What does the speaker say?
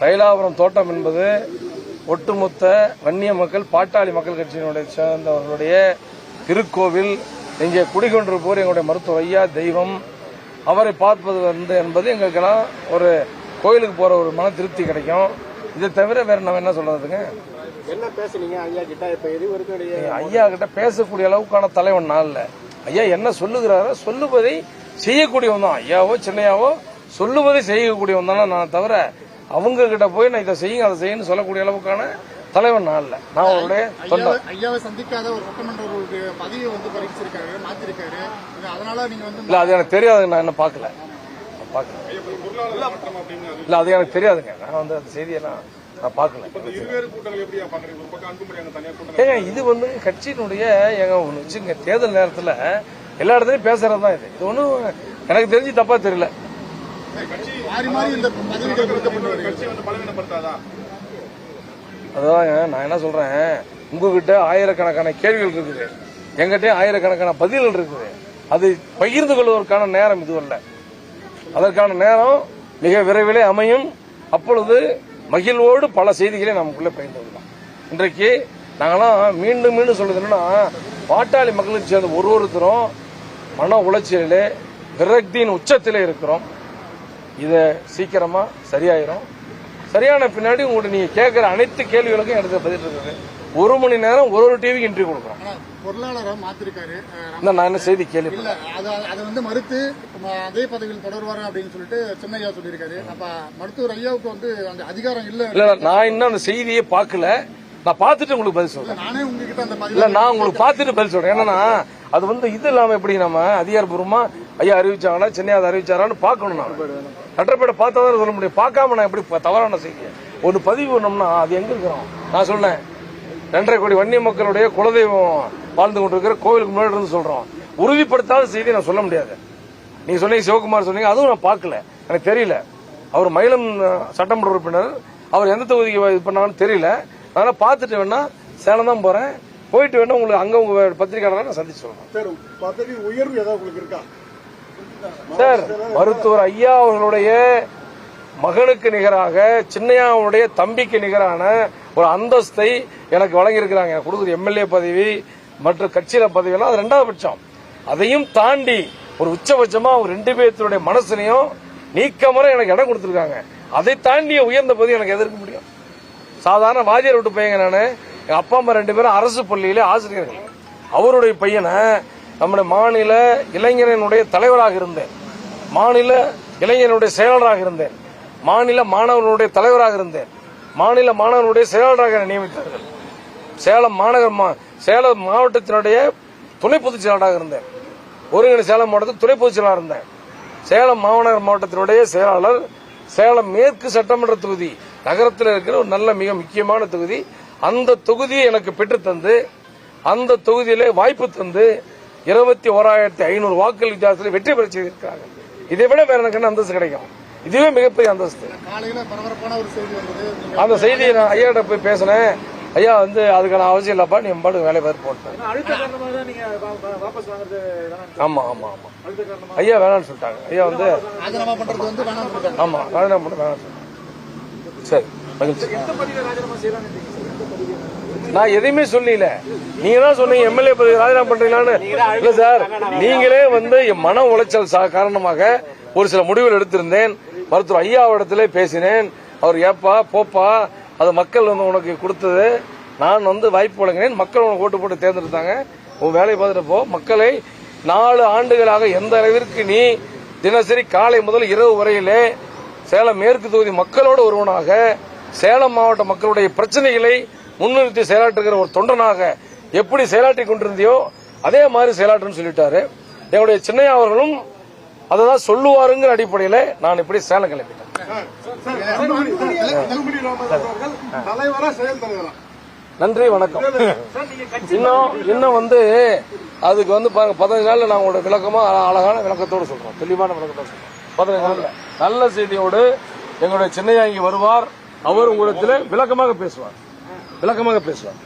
தைலாபுரம் தோட்டம் என்பது ஒட்டுமொத்த வன்னிய மக்கள் பாட்டாளி மக்கள் கட்சியினுடைய சேர்ந்தவர்களுடைய திருக்கோவில். இங்கே குடிகொண்டிருப்போர் எங்களுடைய மருத்துவர் ஐயா தெய்வம். அவரை பார்ப்பது வந்து என்பது எங்களுக்கெல்லாம் ஒரு கோயிலுக்கு போற ஒரு மன திருப்தி கிடைக்கும். இதை தவிர வேற நம்ம என்ன சொல்றதுங்க? என்ன பேசுனீங்க? ஐயா கிட்ட இப்ப இது ஐயா கிட்ட பேசக்கூடிய அளவுக்கான தலைவன் நான் இல்ல. ஐயா என்ன சொல்லுகிறாரோ சொல்லுவதை செய்யக்கூடியவன் தான். ஐயாவோ சின்னையாவோ சொல்லுவதை செய்யக்கூடியவன் தானே நான் தவிர அவங்க கிட்ட போய் நான் இதை செய்யுங்க அதை செய்யுன்னு சொல்லக்கூடிய அளவுக்கான தலைவன் நான் இல்ல. நான் அவருடைய தொண்டை ஐயாவை- சந்திக்காத ஒரு சட்டமன்ற பதவியை வந்து பறிச்சிருக்காரு மாத்திருக்காரு. அதனால நீங்க வந்து இல்ல அது எனக்கு தெரியாது நான் என்ன பார்க்கல. நான் பார்க்கல. இல்ல அது எனக்கு தெரியாதுங்க. நான் வந்து அந்த செய்தியெல்லாம் நான் பார்க்கல. தனியா கூட்டம் ஏங்க இது வந்து கட்சியினுடைய ஏங்க ஒண்ணு வச்சுங்க தேர்தல் நேரத்துல எல்லா இடத்துலயும் பேசுறது தான் இது. இது ஒன்றும் எனக்கு தெரிஞ்சு தப்பா தெரியல. மாறி மாறி இந்த பதவிகள் கொடுக்கப்பட்டு வருகிறது கட்சி வந்து பலவீனப்படுத்தாதா? அதாங்க நான் என்ன சொல்றேன்? உங்ககிட்ட ஆயிரக்கணக்கான கேள்விகள் இருக்குது. எங்கிட்ட ஆயிரக்கணக்கான பதில்கள் இருக்குது. அது பகிர்ந்து கொள்வதற்கான நேரம் இது அல்ல. அதற்கான நேரம் மிக விரைவிலே அமையும். அப்பொழுது மகிழ்வோடு பல செய்திகளை நமக்குள்ள பகிர்ந்து கொள்ளலாம். இன்றைக்கு நாங்களாம் மீண்டும் மீண்டும் சொல்றது என்னன்னா பாட்டாளி மக்களுக்கு சேர்ந்த ஒரு ஒருத்தரும் மன உளைச்சலிலே விரக்தியின் உச்சத்திலே இருக்கிறோம். இதை சீக்கிரமா சரியாயிரும். சரியான பின்னாடி உங்கள்ட்ட நீங்க கேட்கிற அனைத்து கேள்விகளுக்கும் எனக்கு பதில் இருக்குது ஒரு மணி நேரம் ஒரு ஒரு டிவிக்கு இன்டர்வியூ கொடுக்குறோம். பொருளாளரை மாத்திருக்காரு. நான் என்ன செய்தி கேள்வி இல்ல அது வந்து மறுத்து அதே பதவியில் தொடர்வாரு அப்படின்னு சொல்லிட்டு சின்னையா சொல்லியிருக்காரு. அப்ப மருத்துவர் ஐயாவுக்கு வந்து அந்த அதிகாரம் இல்ல. இல்ல நான் இன்னும் அந்த செய்தியே பார்க்கல. நான் பார்த்துட்டு உங்களுக்கு பதில் சொல்றேன். நானே உங்ககிட்ட அந்த இல்ல நான் உங்களுக்கு பார்த்துட்டு பதில் சொல்றேன். என்னன்னா அது வந்து இது இல்லாம எப்படி நம்ம அதிகாரப்பூர்வமா ஐயா அறிவிச்சாங்களா சென்னை அதை அறிவிச்சாரான்னு பார்க்கணும் நான். சட்டப்பேட்டை பார்த்தா தான் சொல்ல முடியும். பார்க்காம நான் எப்படி தவறான செய்தி ஒன்று பதிவு பண்ணோம்னா அது எங்க இருக்கிறோம்? நான் சொன்னேன் ரெண்டரை கோடி வன்னிய மக்களுடைய குலதெய்வம் வாழ்ந்து கொண்டிருக்கிற கோவிலுக்கு முன்னாடி இருந்து சொல்றோம். உறுதிப்படுத்தாத செய்தி நான் சொல்ல முடியாது. நீங்க சொன்னீங்க சிவகுமார் சொன்னீங்க அதுவும் நான் பார்க்கல. எனக்கு தெரியல. அவர் மயிலம் சட்டமன்ற உறுப்பினர். அவர் எந்த தொகுதிக்கு இது பண்ணாங்கன்னு தெரியல. அதனால பார்த்துட்டு வேணா சேலம் தான் போறேன். போயிட்டு வேணா உங்களுக்கு அங்க உங்க பத்திரிகையாளரை நான் சந்திச்சு சொல்றேன். பதவி உயர்வு ஏதாவது உங்களுக்கு இருக்கா? சார் மருத்துவர் ஐயா அவர்களுடைய மகனுக்கு நிகராக சின்னையாவுடைய தம்பிக்கு நிகரான ஒரு அந்தஸ்தை எனக்கு வழங்கியிருக்கிறாங்க. கொடுக்குற எம்எல்ஏ பதவி மற்ற கட்சியில பதவியெல்லாம் அது ரெண்டாவது பட்சம். அதையும் தாண்டி ஒரு உச்சபட்சமா ஒரு ரெண்டு பேர்த்துடைய மனசுலையும் நீக்கமர எனக்கு இடம் கொடுத்துருக்காங்க. அதை தாண்டிய உயர்ந்த பதவி எனக்கு எதிர்க்க முடியும். சாதாரண வாத்தியார் விட்டு பையங்க நானு. எங்க அப்பா அம்மா ரெண்டு பேரும் அரசு பள்ளியில ஆசிரியர்கள். அவருடைய பையனை நம்முடைய மாநில இளைஞரனுடைய தலைவராக இருந்தேன். மாநில இளைஞனுடைய செயலாளராக இருந்தேன். மாநில மாணவர்களுடைய தலைவராக இருந்தேன். மாநில மாணவர்களுடைய செயலாளராக என்னை நியமித்தார்கள். சேலம் மாநகர் மா- சேலம் மாவட்டத்தினுடைய துணை பொதுச் செயலாளராக இருந்தேன். ஒருங்கிணை சேலம் மாவட்டத்தில் துணை பொதுச் செயலாளர் இருந்தேன். சேலம் மாநகர் மாவட்டத்தினுடைய செயலாளர் சேலம் மேற்கு சட்டமன்ற தொகுதி நகரத்தில் இருக்கிற ஒரு நல்ல மிக முக்கியமான தொகுதி. அந்த தொகுதியை எனக்கு பெற்று தந்து அந்த தொகுதியிலே வாய்ப்பு தந்து இருபத்தி ஓராயிரத்தி ஐநூறு வாக்குகள் வித்தியாசத்தில் வெற்றி பெற செய்திருக்கிறாங்க இதை விட வேற எனக்கு என்ன அந்தஸ்து கிடைக்கும். இதுவே மிகப்பெரிய அந்தஸ்து. அந்த செய்தியை நான் ஐயாட்ட போய் பேசினேன். ஐயா வந்து அதுக்கான அவசியம் இல்லப்பா நீ பாட்டு. வேலை பேர் போட்டேன் ஆமா ஆமா ஆமா. ஐயா வேணாம்னு சொல்லிட்டாங்க. ஐயா வந்து ஆமா ராஜினாமா பண்ண வேணாம்னு சொல்லிட்டாங்க. சரி மகிழ்ச்சி. நான் எதையுமே சொல்லல. நீங்க தான் சொன்னீங்க எம்எல்ஏ பதவி ராஜினாமா பண்றீங்களான்னு. இல்ல சார் நீங்களே வந்து என் மன உளைச்சல் சா- காரணமாக ஒரு சில முடிவுகள் எடுத்திருந்தேன். மருத்துவர் ஐயாவிடத்திலே பேசினேன். அவர் ஏப்பா போப்பா அது மக்கள் வந்து உனக்கு கொடுத்தது. நான் வந்து வாய்ப்பு வழங்கினேன். மக்கள் உனக்கு ஓட்டு போட்டு தேர்ந்தெடுத்தாங்க. உன் வேலையை பார்த்துட்டு போ. மக்களை நாலு ஆண்டுகளாக எந்த அளவிற்கு நீ தினசரி காலை முதல் இரவு வரையிலே சேலம் மேற்கு தொகுதி மக்களோடு ஒருவனாக சேலம் மாவட்ட மக்களுடைய பிரச்சனைகளை முன்னிறுத்தி செயலாற்றுகிற ஒரு தொண்டனாக எப்படி செயலாற்றி கொண்டிருந்தியோ அதே மாதிரி செயலாற்றுன்னு சொல்லிட்டாரு. என்னுடைய சின்னையா அவர்களும் அதை தான் சொல்லுவாருங்கிற அடிப்படையில் நான் இப்படி சேலம் கிளம்பிட்டேன். நன்றி வணக்கம். இன்னும் இன்னும் வந்து அதுக்கு வந்து பாருங்க பதினஞ்சு நாள்ல நான் உங்களோட விளக்கமா அழகான விளக்கத்தோடு சொல்றோம். தெளிவான விளக்கத்தோடு சொல்றோம். பதினஞ்சு நாள்ல. நல்ல செய்தியோடு எங்களுடைய சின்னையா இங்கே வருவார். அவர் உங்களிடத்தில் விளக்கமாக பேசுவார். விளக்கமாக பேசுவார்